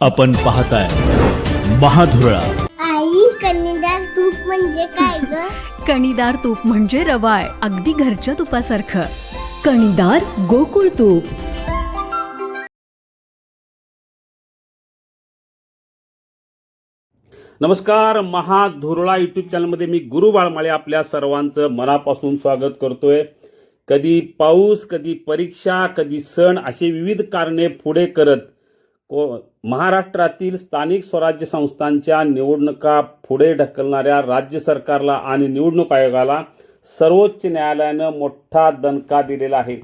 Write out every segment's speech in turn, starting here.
आपण पाहताय महाधुरळा. आई कन्नडार तूप म्हणजे काय ग? कणीदार तूप म्हणजे रवाळ अगदी घरच्या तुपासारखं. कणीदार गोकुळ तूप. नमस्कार महाधुरळा यूट्यूब चॅनलमध्ये मी गुरु बाळमाळे आपल्या सर्वांचं मनापासून स्वागत करतोय. कधी पाऊस कधी परीक्षा कधी सण असे विविध कारणे पुढे करत को महाराष्ट्रातील स्थानिक स्वराज्य संस्थांच्या निवडणुका पुढे ढकलणाऱ्या राज्य सरकारला आणि निवडणूक आयोगाला सर्वोच्च न्यायालयानं मोठा दणका दिलेला आहे.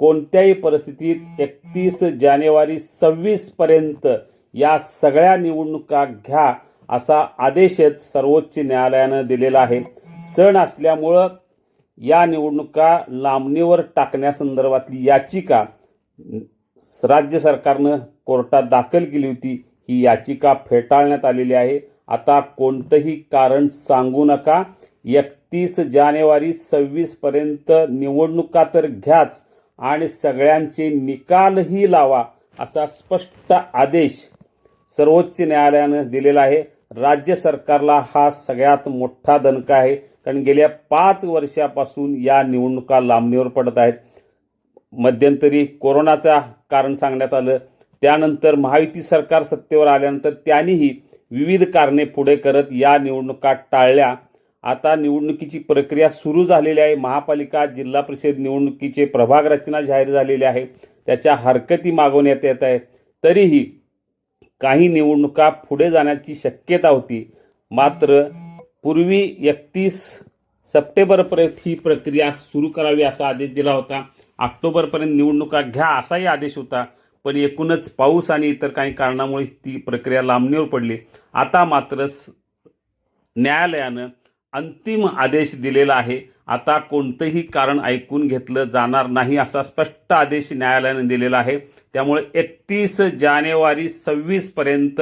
कोणत्याही परिस्थितीत एकतीस जानेवारी सव्वीसपर्यंत या सगळ्या निवडणुका घ्या असा आदेशच सर्वोच्च न्यायालयानं दिलेला आहे. सण असल्यामुळं या निवडणुका लांबणीवर टाकण्यासंदर्भातली याचिका राज्य सरकारनं कोर्टात दाखल केली होती. ही याचिका फेटाळण्यात आलेली आहे. आता कोणतंही कारण सांगू नका. एकतीस जानेवारी सव्वीसपर्यंत निवडणुका तर घ्याच आणि सगळ्यांचे निकालही लावा असा स्पष्ट आदेश सर्वोच्च न्यायालयानं दिलेला आहे. राज्य सरकारला हा सगळ्यात मोठा दणका आहे. कारण गेल्या पाच वर्षापासून या निवडणुका लांबणीवर पडत आहेत. मध्यंतरी कोरोनाचा कारण सांगण्यात आलं. त्यानंतर महायुती सरकार सत्तेवर आल्यानंतर त्यांनीही विविध कारणे पुढे करत या निवडणुका टाळल्या. आता निवडणुकीची प्रक्रिया सुरू झालेली आहे. महापालिका जिल्हा परिषद निवडणुकीचे प्रभाग रचना जाहीर झालेली आहे. त्याच्या हरकती मागवण्यात येत आहे. तरीही काही निवडणुका पुढे जाण्याची शक्यता होती. मात्र पूर्वी एकतीस सप्टेंबरपर्यंत ही प्रक्रिया सुरू करावी असा आदेश दिला होता. ऑक्टोबरपर्यंत निवडणुका घ्या असाही आदेश होता पण एकूणच पाऊस आणि इतर काही कारणामुळे ती प्रक्रिया लांबणीवर पडली. आता मात्र स- न्यायालयानं अंतिम आदेश दिलेला आहे. आता कोणतंही कारण ऐकून घेतलं जाणार नाही असा स्पष्ट आदेश न्यायालयानं दिलेला आहे. त्यामुळे एकतीस जानेवारी सव्वीसपर्यंत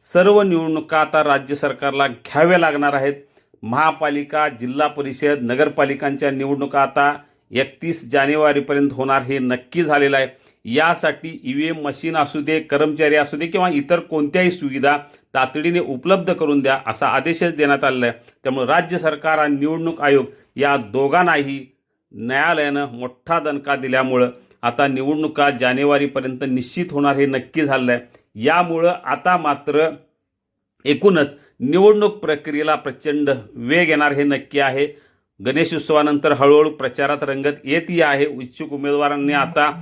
सर्व निवडणुका आता राज्य सरकारला घ्याव्या लागणार आहेत. महापालिका जिल्हा परिषद नगरपालिकांच्या निवडणुका आता एकतीस जानेवारीपर्यंत होणार हे नक्की झालेलं आहे. यासाठी ई व्ही एम मशीन असू दे कर्मचारी असू दे किंवा इतर कोणत्याही सुविधा तातडीने उपलब्ध करून द्या असा आदेशच देण्यात आलेला आहे. त्यामुळे राज्य सरकार आणि निवडणूक आयोग या दोघांनाही न्यायालयानं मोठा दणका दिल्यामुळं आता निवडणुका जानेवारीपर्यंत निश्चित होणार हे नक्की झालेलं आहे. यामुळं आता मात्र एकूणच निवडणूक प्रक्रियेला प्रचंड वेग येणार हे नक्की आहे. गणेशोत्सवानंतर हळूहळू प्रचारात रंगत येत आहे. इच्छुक उमेदवारांनी आता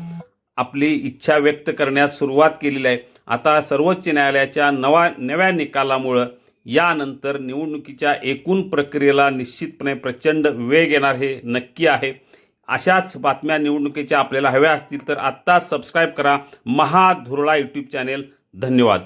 आपली इच्छा व्यक्त करण्यास सुरुवात केलेली आहे. आता सर्वोच्च न्यायालयाच्या नवा नव्या निकालामुळं यानंतर निवडणुकीच्या एकूण प्रक्रियेला निश्चितपणे प्रचंड वेग येणार हे नक्की आहे. अशाच बातम्या निवडणुकीच्या आपल्याला हव्या असतील तर आत्ताच सबस्क्राईब करा. महाधुरळा यूट्यूब चॅनेल धन्यवाद.